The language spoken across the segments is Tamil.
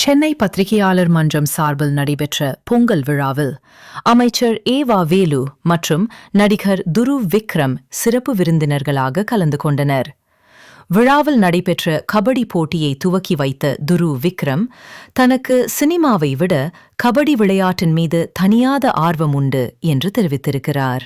சென்னை பத்திரிகையாளர் மன்றம் சார்பில் நடைபெற்ற பொங்கல் விழாவில் அமைச்சர் ஏவா வேலு மற்றும் நடிகர் துரு விக்ரம் சிறப்பு விருந்தினர்களாக கலந்து கொண்டனர். விழாவில் நடைபெற்ற கபடி போட்டியை துவக்கி வைத்த துரு விக்ரம் தனக்கு சினிமாவை விட கபடி விளையாட்டின் மீது தனியாத ஆர்வம் உண்டு என்று தெரிவித்திருக்கிறார்.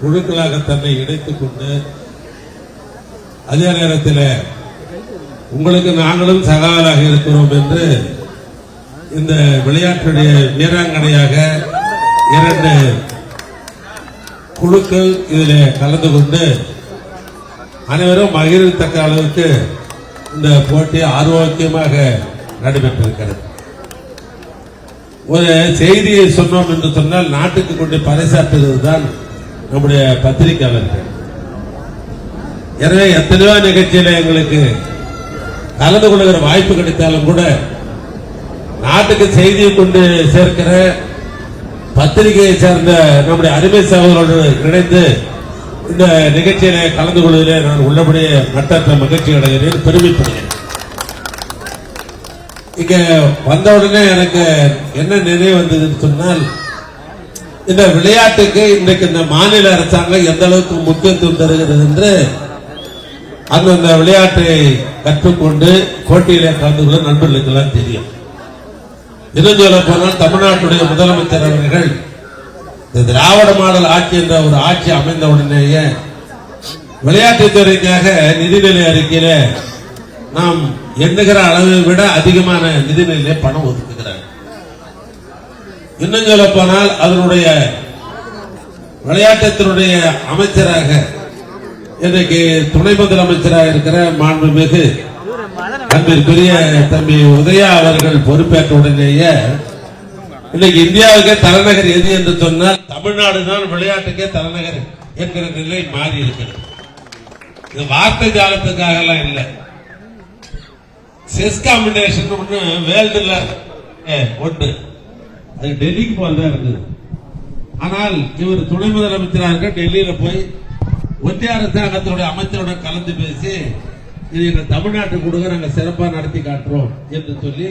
குழுக்களாக தன்னை இணைத்துக் கொண்டு அதே நேரத்தில் உங்களுக்கு நாங்களும் சகாலாக இருக்கிறோம் என்று இந்த விளையாட்டுடைய வீராங்கனையாக இரண்டு குழுக்கள் இதில் கலந்து கொண்டு அனைவரும் மகிழ்த்தக்க அளவுக்கு இந்த போட்டி ஆரோக்கியமாக நடைபெற்றிருக்கிறது. ஒரு செய்தியை சொன்னோம் என்று சொன்னால் நாட்டுக்கு கொண்டு பறைசாற்றுவது தான் நம்முடைய பத்திரிகையாளர்கள். எனவே எத்தனையோ நிகழ்ச்சியில எங்களுக்கு கலந்து கொள்கிற வாய்ப்பு கிடைத்தாலும் கூட நாட்டுக்கு செய்தியை கொண்டு சேர்க்கிற பத்திரிகையை சேர்ந்த நம்முடைய அருமை சகோதரோடு இணைந்து இந்த நிகழ்ச்சியில கலந்து கொள்வதிலே நான் உள்ளபடியே மட்டற்ற மகிழ்ச்சி அடைகிறேன் பெருமைப்படுகிறேன். இங்க வந்த உடனே எனக்கு என்ன நினைவு வந்ததுன்னு சொன்னால் இந்த விளையாட்டுக்கு இன்றைக்கு இந்த மாநில அரசாங்கம் எந்த அளவுக்கு முக்கியத்துவம் தருகிறது என்று அந்தந்த விளையாட்டை கற்றுக்கொண்டு போட்டியிலே கலந்து கொள்ள நண்பர்களுக்கு எல்லாம் தெரியும். இன்னும் சொல்ல போனால் தமிழ்நாட்டுடைய முதலமைச்சர் அவர்கள் இந்த திராவிட மாடல் ஆட்சி என்ற ஒரு ஆட்சி அமைந்த உடனேயே விளையாட்டுத்துறைக்காக நிதிநிலை அறிக்கையில நாம் எண்ணுகிற அளவை விட அதிகமான நிதிநிலையிலே பணம் ஒதுக்குகிறார்கள் இன்னும் சொல்ல போனால் அதனுடைய விளையாட்டுத்தினுடைய அமைச்சராக இன்றைக்கு துணை முதலமைச்சராக இருக்கிற மாண்புமிகு அன்பிற்குரிய தம்பி உதயா அவர்கள் பொறுப்பேற்ற உடனேயே இன்னைக்கு இந்தியாவுக்கே தலைநகர் எது என்று சொன்னால் தமிழ்நாடு தான் விளையாட்டுக்கே தலைநகர் என்கிற நிலை மாறி இருக்கிறது. இது வார்த்தை ஜாலத்துக்காக எல்லாம் இல்லை. செஸ் காம்பினேஷன் ஒண்ணு வேல்டுல ஒன்று அது டெல்லிக்கு போறதா இருந்தது. ஆனால் இவர் துணை முதலமைச்சராக டெல்லியில போய் ஒன்றிய அரசாங்கத்தினுடைய அமைச்சரோட கலந்து பேசி இது எங்க தமிழ்நாட்டுக்கு கொடுங்க நாங்க சிறப்பா நடத்தி காட்டுறோம் என்று சொல்லி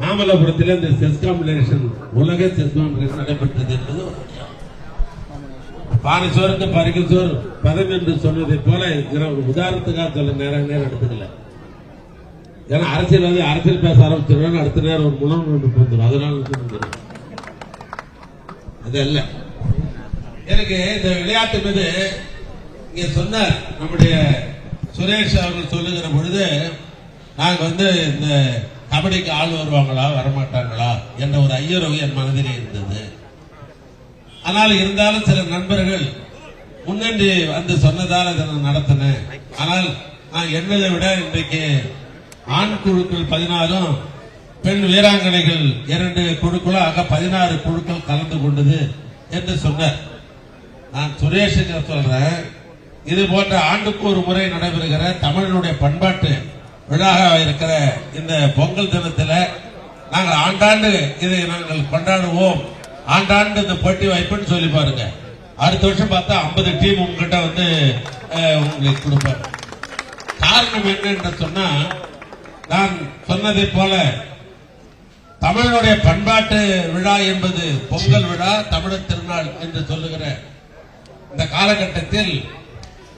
மாமல்லபுரத்தில் இந்த செஸ் காம்பினேஷன் உலக செஸ் காம்பினேஷன் நடைபெற்றது என்பது ஒரு பரிகசோர் பதம் என்று சொன்னதை போல இருக்கிற ஒரு உதாரணத்துக்காக சொல்ல நேரம் நேரம் எடுத்துக்கல. ஏன்னா அரசியல்வாதி அரசியல் பேச ஆரம்பிச்சிருவேன் அடுத்த நேரம் ஒரு முழு வந்துடும் அதனால வந்து அது அல்ல. எனக்கு இந்த விளையாட்டு மீது இங்க சொன்னார் நம்முடைய சுரேஷ் அவர்கள் சொல்லுகிற பொழுது நாங்க வந்து இந்த கபடிக்கு ஆள் வருவாங்களா வரமாட்டாங்களா? என்ற ஒரு ஐயரவு என் மனதிலே இருந்தது. ஆனால் இருந்தாலும் சில நண்பர்கள் முன்னன்றி வந்து சொன்னதால் அதை நான் நடத்தினேன். ஆனால் நான் எண்ணதை விட இன்றைக்கு ஆண் குழுக்கள் பதினாறும் பெண் வீராங்கனைகள் இரண்டு குழுக்களும் பதினாறு குழுக்கள் கலந்து கொண்டது என்று சொன்னார். நான் சுரேஷுக்கு சொல்றேன் இது போன்ற ஆண்டுக்கு ஒரு முறை நடைபெறுகிற தமிழனுடைய பண்பாட்டு விழாவாக இருக்கிற இந்த பொங்கல் தினத்தில் நாங்கள் ஆண்டாண்டு இதை நாங்கள் கொண்டாடுவோம். ஆண்டாண்டு இந்த போட்டி வாய்ப்புன்னு சொல்லி பாருங்க. அடுத்த வருஷம் பார்த்தா 50 டீம் உங்ககிட்ட வந்து உங்களுக்கு கொடுப்பாங்க. காரணம் என்ன சொன்னா நான் சொன்னதை போல தமிழனுடைய பண்பாட்டு விழா என்பது பொங்கல் விழா தமிழர் திருநாள் என்று சொல்லுகிற இந்த காலகட்டத்தில்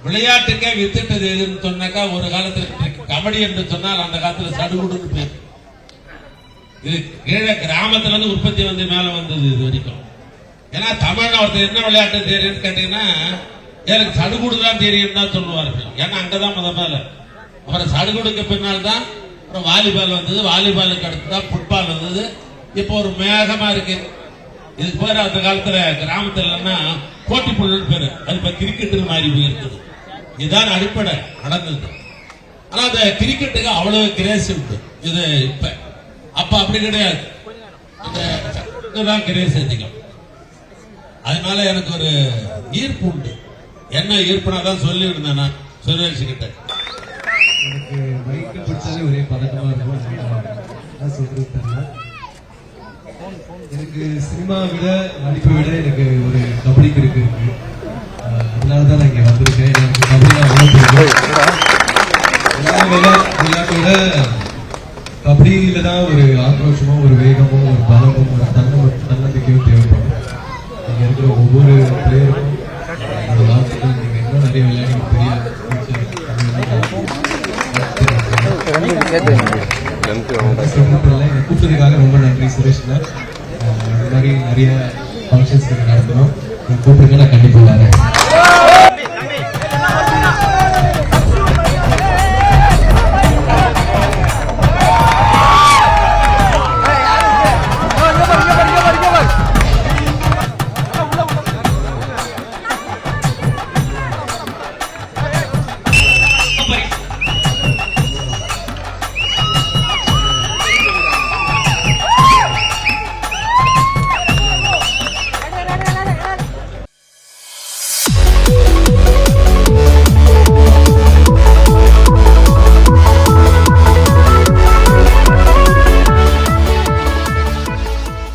விளையாட்டுக்கே வித்துட்டது எதுன்னு சொன்னாக்கா ஒரு காலத்தில் கபடி என்று சொன்னால் அந்த காலத்தில் சடுகுடுன்னு பேர். இது கீழே கிராமத்துல இருந்து உற்பத்தி வந்து மேல வந்தது இது வரைக்கும். ஏன்னா தமிழ்ல ஒருத்தர் என்ன விளையாட்டு தெரியும்னு கேட்டீங்கன்னா எனக்கு சடுகுடு தான் தெரியும் தான் சொல்லுவார்கள். ஏன்னா அங்கதான் முத மேல. அப்புறம் சடுகுடுக்கு பின்னால் தான் அப்புறம் வாலிபால் வந்தது. வாலிபாலுக்கு அடுத்து தான் ஃபுட்பால் வந்தது. இப்போ ஒரு மேகமா இருக்கு. இதுக்கு பேர் அந்த காலத்துல கிராமத்துல இல்லைன்னா போட்டி புல்லுன்னு பேரு. அது இப்ப கிரிக்கெட்டுன்னு மாறி போயிருக்குது இதுதான் அடிப்படை நடந்தது. ஆனா அந்த கிரிக்கெட்டுக்கு அவ்வளவு கிரேஸ் உண்டு. இது இப்ப. அப்ப அப்படி கிடையாது. இந்த தான் கிரேஸ் அதிகம். அதனால எனக்கு ஒரு ஈர்ப்பு உண்டு. என்ன ஈர்ப்புனா தான் சொல்லி இருந்தேன் நான். சுரேஷ் கிட்ட. எனக்கு மைக்கு பிடிச்சாலே ஒரே பதட்டமா இருக்கும். சொல்றது தெரியல. எனக்கு சினிமா விட நடிப்பை விட எனக்கு ஒரு கபடி கிருக்கு இருக்கு. அதனால தான் நான் இங்க வந்திருக்கேன். எனக்கு கபடி அவ்வளோ எல்லா விளையா- விளையாட்டை விட கபடியில தான் ஒரு ஆக்ரோஷமும் ஒரு வேகமும் ஒரு பலமும் கூப்பிட்டதுக்காக ரொம்ப நன்றி சுரேஷ்ல இந்த மாதிரி நிறைய ஃபங்க்ஷன்ஸ் நடத்தணும். கூப்பிடுங்க நான் கண்டிப்பாக வரேன்.